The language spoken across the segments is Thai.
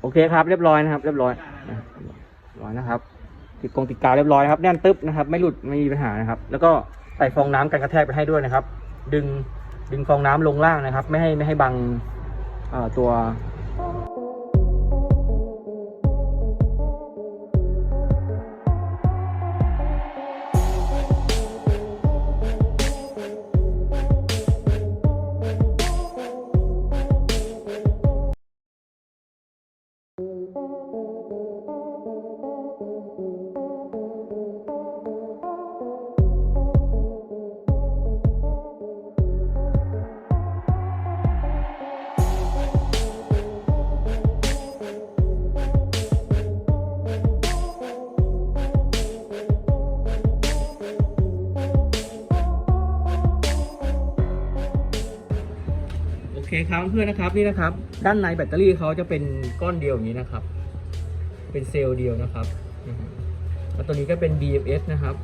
โอเคครับ เรียบร้อยนะครับ เรียบร้อยนะครับเรียบร้อยนะครับ ติดกรงติดกาวเรียบร้อยครับ แน่นตึ๊บนะครับ ไม่หลุดไม่มีปัญหานะครับ แล้วก็ใส่ฟองน้ำกันกระแทกไปให้ด้วยนะครับ ดึงดึงฟองน้ำลงล่างนะครับ ไม่ให้ไม่ให้บังตัว เคครับเพื่อนนะครับนี่นะครับ ด้านในแบตเตอรี่เขาจะเป็นก้อนเดียวอย่างนี้นะครับ เป็นเซลล์เดียวนะครับแล้วตัวนี้ก็เป็น BMS นะครับ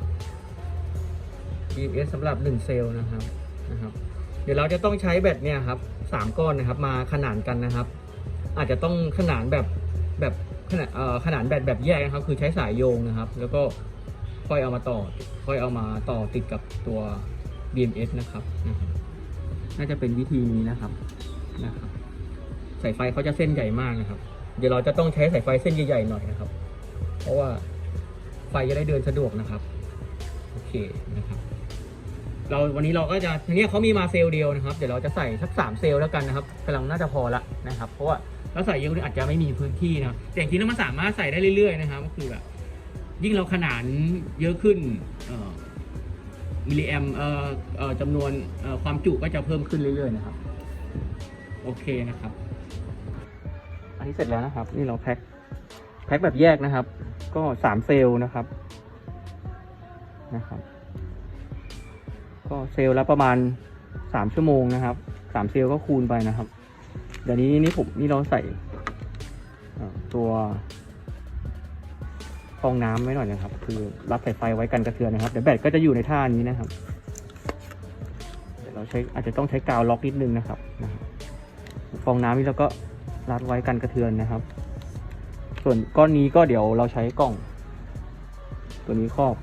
BMS สำหรับ 1 เซลล์นะครับนะครับ เดี๋ยวเราจะต้องใช้แบตเนี่ยครับสามก้อนนะครับมาขนานกันนะครับ อาจจะต้องขนานแบบแบบขนาดเอ่อขนานแบตแบบแยกนะครับ คือใช้สายโยงนะครับ แล้วก็ค่อยเอามาต่อ ค่อยเอามาต่อติดกับตัว BMS นะครับ น่าจะเป็นวิธีนี้นะครับนะครับสายไฟเขาจะเส้นใหญ่มากนะครับ เดี๋ยวเราจะต้องใช้สายไฟเส้นใหญ่ๆหน่อยนะครับ เพราะว่าไฟจะได้เดินสะดวกนะครับโอเคนะครับเราวันนี้เราก็จะทีนี้เขามีมาเซลล์เดียวนะครับ เดี๋ยวเราจะใส่สักสามเซลล์แล้วกันนะครับกำลังน่าจะพอละนะครับ เพราะว่าเราใส่เยอะอาจจะไม่มีพื้นที่นะแต่จริงๆแล้วมันสามารถใส่ได้เรื่อยๆนะครับ ก็คือแบบยิ่งเราขนานเยอะขึ้นเอ่อ มิลลิแอมเอ่อเอ่อจำนวนเอ่อความจุก็จะเพิ่มขึ้นเรื่อยๆนะครับ โอเคนะครับ อันนี้เสร็จแล้วนะครับ นี่เราแพ็คแพ็คแบบแยกนะครับ ก็สามเซลล์นะครับนะครับ ก็เซลล์ละประมาณสามชั่วโมงนะครับสามเซลล์ก็คูณไปนะครับ เดี๋ยวนี้นี่ผมนี่เราใส่ตัว ฟองน้ำไว้หน่อยนะครับ คือรับสายไฟไว้กันกระเทือนนะครับเดี๋ยวแบตก็จะอยู่ในท่านี้นะครับเดี๋ยวเราใช้อาจจะต้องใช้กาวล็อกนิดนึงนะครับฟองน้ำนี่เราก็รัดไว้กันกระเทือนนะครับ ส่วนก้อนนี้ก็เดี๋ยวเราใช้กล่อง ตัวนี้ครอบ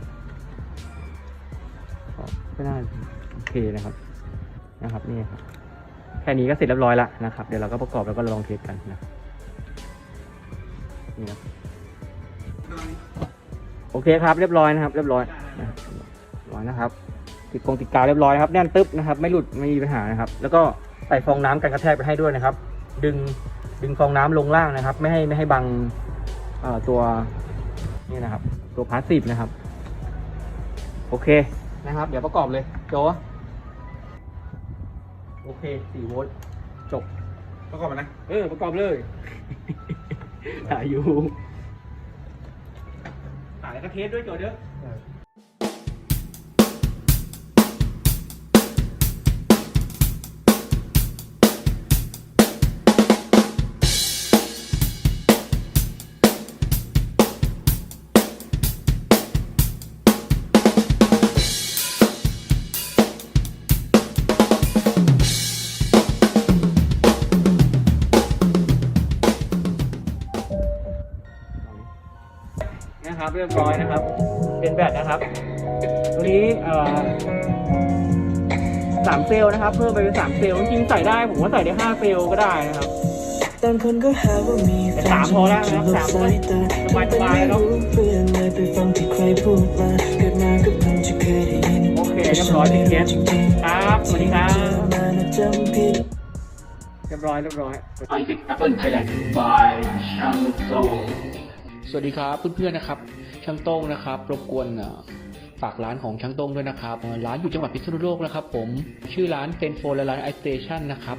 ครอบก็น่าโอเคนะครับนะครับนี่ครับแค่นี้ก็เสร็จเรียบร้อยแล้วนะครับ เดี๋ยวเราก็ประกอบแล้วก็ลองเทสกันนะนี่ครับ โอเคครับเรียบร้อยนะครับ เรียบร้อยนะครับเรียบร้อยนะครับ ติดกรงติดกาวเรียบร้อยนะครับแน่นตึ๊บนะครับ ไม่หลุดไม่มีปัญหานะครับ แล้วก็ใส่ฟองน้ำกันกระแทกไปให้ด้วยนะครับ ดึงดึงฟองน้ำลงล่างนะครับ ไม่ให้ไม่ให้บังเอ่อตัวนี่นะครับ ตัวพาสซีฟนะครับ โอเคนะครับ เดี๋ยวประกอบเลยโจโอเคสี่โวลต์จบ ประกอบมันนะ เออ ประกอบเลยถ่ายอยู่ถ่าย แล้วก็เทสด้วยโจเด้อ นะครับ เรียบร้อยนะครับ เป็นแบตนะครับ ตัวนี้เอ่อสามเซลล์นะครับ เพิ่มไปเป็นสามเซลล์จริงๆใส่ได้ผมว่าใส่ได้ห้าเซลล์ก็ได้นะครับต่างคนก็หาว่ามีแต่สามพอแล้วนะครับสามพอสบายๆแล้วเพื่อนเลยไปฟังที่ใครพูดมาเกิดมาก็เพิ่งจะเคยได้ยินโอเคเรียบร้อยเป็นเกสครับสวัสดีครับมานะจำผิดเรียบร้อยเรียบร้อย สวัสดีครับเพื่อนๆนะครับ ช่างโต้งนะครับ รบกวนฝากร้านของช่างโต้งด้วยนะครับ ร้านอยู่จังหวัดพิษณุโลกนะครับ ผม ชื่อร้านเซนโฟและร้านไอสเตชันนะครับ